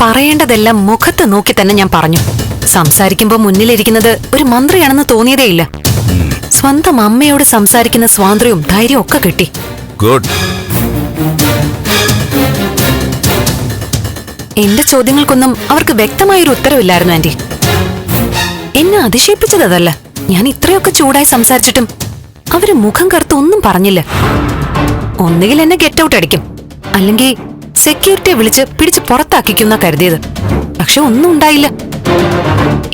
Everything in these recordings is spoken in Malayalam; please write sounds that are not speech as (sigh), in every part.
പറയേണ്ടതെല്ലാം മുഖത്ത് നോക്കി തന്നെ ഞാൻ പറഞ്ഞു. സംസാരിക്കുമ്പോ മുന്നിലിരിക്കുന്നത് ഒരു മന്ത്രിയാണെന്ന് തോന്നിയതേയില്ല. സ്വന്തം അമ്മയോട് സംസാരിക്കുന്ന സ്വാതന്ത്ര്യവും ധൈര്യവും ഒക്കെ കിട്ടി. ഗുഡ്. എന്റെ ചോദ്യങ്ങൾക്കൊന്നും അവർക്ക് വ്യക്തമായൊരു ഉത്തരവില്ലായിരുന്നു ആന്റി. എന്നെ അതിശയിപ്പിച്ചത് അതല്ല. ഞാൻ ഇത്രയൊക്കെ ചൂടായി സംസാരിച്ചിട്ടും അവർ മുഖം കറുത്ത് ഒന്നും പറഞ്ഞില്ല. ഒന്നുകിൽ എന്നെ ഗെറ്റ് ഔട്ട് അടിക്കും. അല്ലെങ്കിൽ സെക്യൂരിറ്റിയെ വിളിച്ച് പിടിച്ച് പുറത്താക്കിക്കുന്ന കരുതിയത്. പക്ഷെ ഒന്നും ഉണ്ടായില്ല.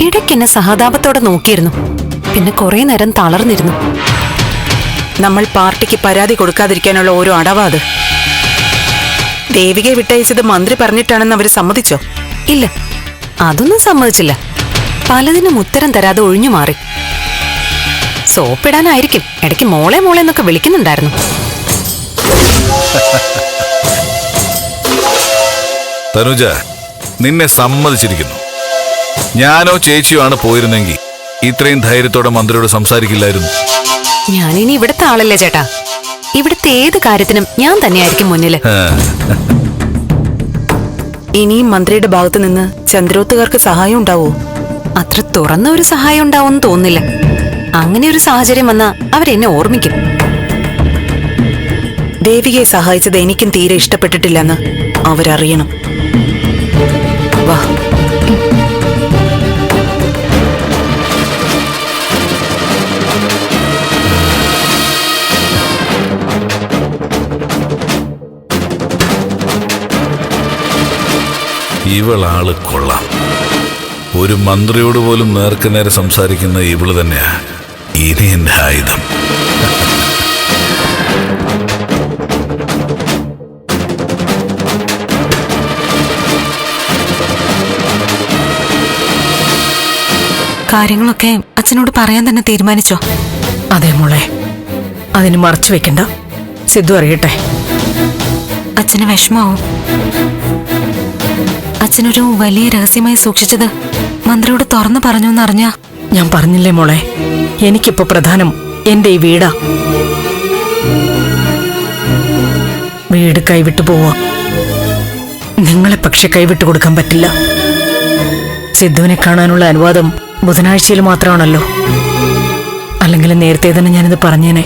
ഇടയ്ക്കെന്നെ സഹതാപത്തോടെ നോക്കിയിരുന്നു. പിന്നെ കുറെ നേരം തളർന്നിരുന്നു. നമ്മൾ പാർട്ടിക്ക് പരാതി കൊടുക്കാതിരിക്കാനുള്ള ഓരോ അടവാ അത്. ദേവികയെ വിട്ടയച്ചത് മന്ത്രി പറഞ്ഞിട്ടാണെന്ന് അവർ സമ്മതിച്ചോ? ഇല്ല. അതൊന്നും സമ്മതിച്ചില്ല. പലതിനും ഉത്തരം തരാതെ ഒഴിഞ്ഞു മാറി. സോപ്പിടാനായിരിക്കും. ഇടയ്ക്ക് മോളെ മോളെ എന്നൊക്കെ വിളിക്കുന്നുണ്ടായിരുന്നു. (laughs) തനുജ നിന്നെ സമ്മതിച്ചിരിക്കുന്നു. ഞാനോ ചേച്ചിയോ ആണ് പോയിരുന്നെങ്കിൽ ഇത്രയും ധൈര്യത്തോടെ മന്ത്രിയോട് സംസാരിക്കില്ലായിരുന്നു. ഞാനിനി ഇവിടുത്തെ ആളല്ലേ ചേട്ടാ. ഇവിടുത്തെ ഏത് കാര്യത്തിനും ഞാൻ തന്നെയായിരിക്കും മുന്നിൽ ഇനിയും മന്ത്രിയുടെ ഭാഗത്തു നിന്ന് ചന്ദ്രോത്തുകാർക്ക് സഹായം ഉണ്ടാവോ? അത്ര തുറന്ന ഒരു സഹായം ഉണ്ടാവും തോന്നില്ല അങ്ങനെ ഒരു സാഹചര്യം വന്നാ അവരെന്നെ ഓർമ്മിക്കും. ദേവികയെ സഹായിച്ചത് എനിക്കും തീരെ ഇഷ്ടപ്പെട്ടിട്ടില്ലെന്ന് അവരറിയണം. ഇവളാൾ കൊള്ളാം. ഒരു മന്ത്രിയോട് പോലും നേർക്കുനേരെ സംസാരിക്കുന്ന ഇവൾ തന്നെയാ. ഇനി എന്റെ ആയുധം. കാര്യങ്ങളൊക്കെ അച്ഛനോട് പറയാൻ തന്നെ തീരുമാനിച്ചോ? അതെ മോളെ. അതിന് മറച്ചു വെക്കണ്ട. സിദ്ധു അറിയട്ടെ. അച്ഛന് വിഷമാവും അച്ഛനൊരു വലിയ രഹസ്യമായി സൂക്ഷിച്ചത് മന്ത്രിയോട് തുറന്നു പറഞ്ഞു എന്നറിഞ്ഞ. ഞാൻ പറഞ്ഞില്ലേ മോളെ എനിക്കിപ്പോ പ്രധാനം എന്റെ ഈ വീടാ. വീട് കൈവിട്ടു പോവാ. നിങ്ങളെ പക്ഷെ കൈവിട്ടു കൊടുക്കാൻ പറ്റില്ല. സിദ്ധുവിനെ കാണാനുള്ള അനുവാദം ബുധനാഴ്ചയിൽ മാത്രമാണല്ലോ. അല്ലെങ്കിൽ നേരത്തെ തന്നെ ഞാനിത് പറഞ്ഞേനെ.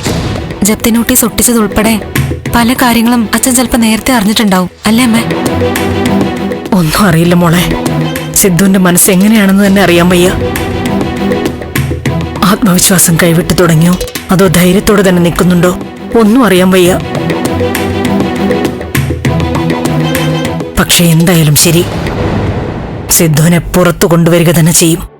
ജപ്തി നോട്ടീസ് ഒട്ടിച്ചതുൾപ്പെടെ പല കാര്യങ്ങളും അച്ഛൻ ചിലപ്പോ നേരത്തെ അറിഞ്ഞിട്ടുണ്ടാവും. അല്ലേ അമ്മേ? ഒന്നും അറിയില്ല മോളെ. സിദ്ധുവിന്റെ മനസ്സ് എങ്ങനെയാണെന്ന് തന്നെ അറിയാൻ വയ്യ. ആത്മവിശ്വാസം കൈവിട്ടു തുടങ്ങിയോ? അതോ ധൈര്യത്തോടെ തന്നെ നിൽക്കുന്നുണ്ടോ? ഒന്നും അറിയാൻ വയ്യ. പക്ഷെ എന്തായാലും ശരി. സിദ്ധുവിനെ പുറത്തു കൊണ്ടുവരിക തന്നെ ചെയ്യും.